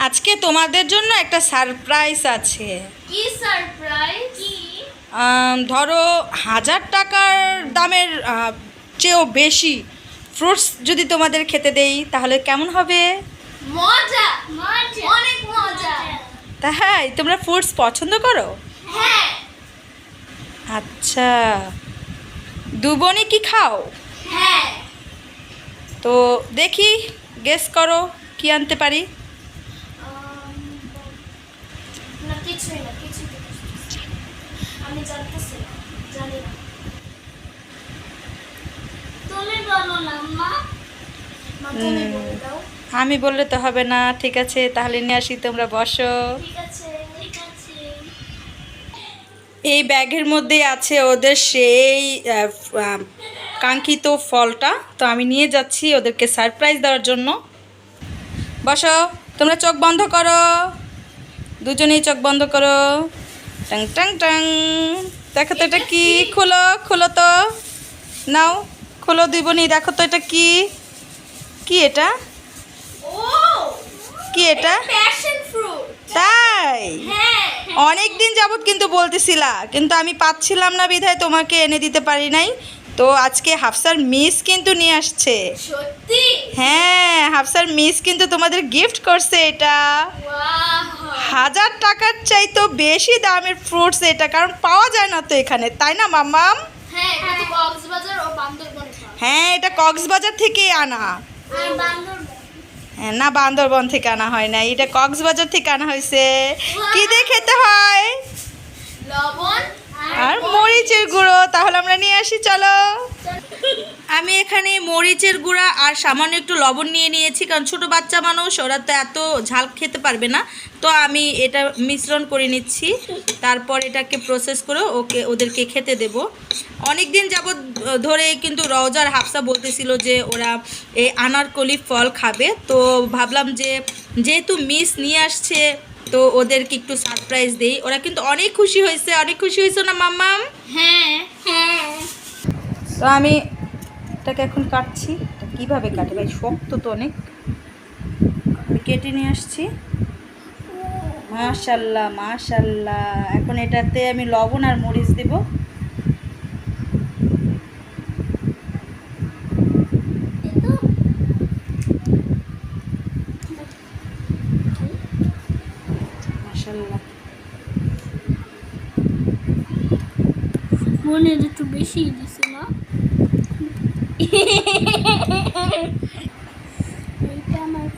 আজকে তোমাদের জন্য একটা সারপ্রাইজ আছে। কি সারপ্রাইজ কি? ধরো হাজার টাকার দামের চেয়েও বেশি ফ্রুটস যদি তোমাদের খেতে দেই তাহলে কেমন হবে? মজা! মজা অনেক মজা! তাই? তোমরা ফ্রুটস পছন্দ করো? হ্যাঁ! আচ্ছা। দুবনে কি খাও? হ্যাঁ! তো দেখি গেস করো কি আনতে পারি? কিছুই না কিছুই। আমি জানতেছি না, জানি না। তুমি বলো মা। আমি বললে তো হবে না ঠিক আছে তাহলে নিয়ে আসি তোমরা বসো। এই ব্যাগের মধ্যে আছে ওদের সেই কাঙ্ক্ষিত ফলটা। তো আমি নিয়ে যাচ্ছি ওদেরকে সারপ্রাইজ দেওয়ার জন্য। বসো তোমরা চোখ বন্ধ করো। দুজনেই চোখ বন্ধ করো। টাং টাং টাং দেখো তো এটা কি? খোলো খোলো তো। নাও খোলো দুই বোনই দেখো তো এটা কি? কি এটা? কি এটা? তাই? হ্যাঁ। অনেক দিন যাবত কিন্তু বলতেছিলা কিন্তু আমি পাচ্ছিলাম না বিধায় তোমাকে এনে দিতে পারি নাই। তো আজকে হাফসার মিস কিন্তু নিয়ে আসছে। হ্যাঁ হাফসার মিস কিন্তু তোমাদের গিফট করছে এটা। হাজার টাকার চাইতো বেশি দামের ফ্রুটস এটা কারণ পাওয়া যায় না তো এখানে তাই না মাম্মাম? হ্যাঁ হ্যাঁ এটা কক্সবাজার থেকে আনা। হ্যাঁ না বান্দরবন থেকে আনা হয় না এটা কক্সবাজার থেকে আনা হয়েছে। কি দিয়ে খেতে হয়? লবণ আর মরিচের গুঁড়ো তাহলে আমরা নিয়ে আসি চলো। আমি এখানে মরিচের গুঁড়া আর সামান্য একটু লবণ নিয়ে নিয়েছি, কারণ ছোটো বাচ্চা মানুষ, ওরা তো এত ঝাল খেতে পারবে না। তো আমি এটা মিশ্রণ করে নিচ্ছি, তারপর এটাকে প্রসেস করে ওকে, ওদেরকে খেতে দেব। অনেক দিন যাবৎ ধরে কিন্তু রওজার হাফসা বলতেছিল যে ওরা এই আনারকলি ফল খাবে। তো ভাবলাম যে যেহেতু মিস নিয়ে আসছে, তো ওদেরকে একটু সারপ্রাইজ দেই। ওরা কিন্তু অনেক খুশি হয়েছে। অনেক খুশি হয়েছে না, মাম্মাম? হ্যাঁ হ্যাঁ। তো আমি এটাকে এখন কাটছি। কীভাবে কাটে? ভাই, শক্ত তো অনেক। আমি কেটে নিয়ে আসছি। মাশাল্লাহ মাশাল্লাহ। এখন এটাতে আমি লবণ আর মরিচ দেব। মনে একটু বেশি দিছে।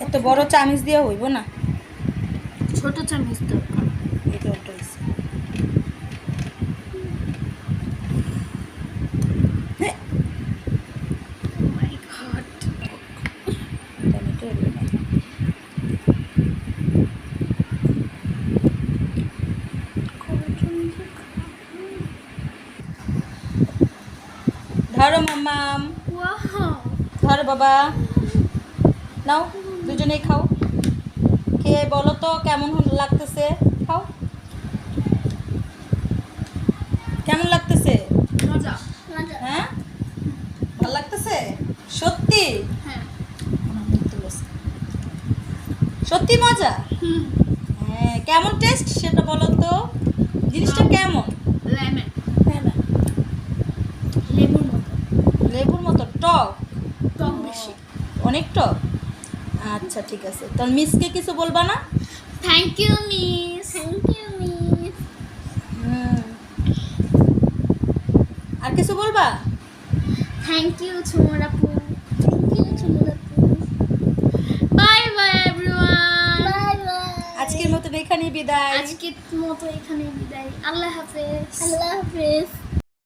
এত বড় চামিচ দিয়ে হইব না। ছোট চামচ দরকার এটা ওটা। ধরো মাম্মাম। ধরো বাবা। নাও দুজনেই খাও। খেয়ে বলো তো কেমন লাগতেছে? খাও। কেমন লাগতেছে? মজা। মজা। হ্যাঁ? ভালো লাগতেছে? সত্যি? হ্যাঁ। সত্যি মজা? হ্যাঁ কেমন টেস্ট সেটা বলো তো জিনিসটা কেমন লেমন লেবুর মতো লেবুর মতো টক টক বেশি অনেক টক আচ্ছা ঠিক আছে। তোর মিসকে কিছু বলবা না? Thank you miss thank you miss hmm. আর কিছু বলবা? থ্যাংক ইউ ছোমর আপু থ্যাংক ইউ ছোমর আপু bye bye everyone bye bye আজকের মতো এখানেই বিদায়। আজকের মতো এখানেই বিদায়। আল্লাহ হাফেজ। আল্লাহ হাফেজ।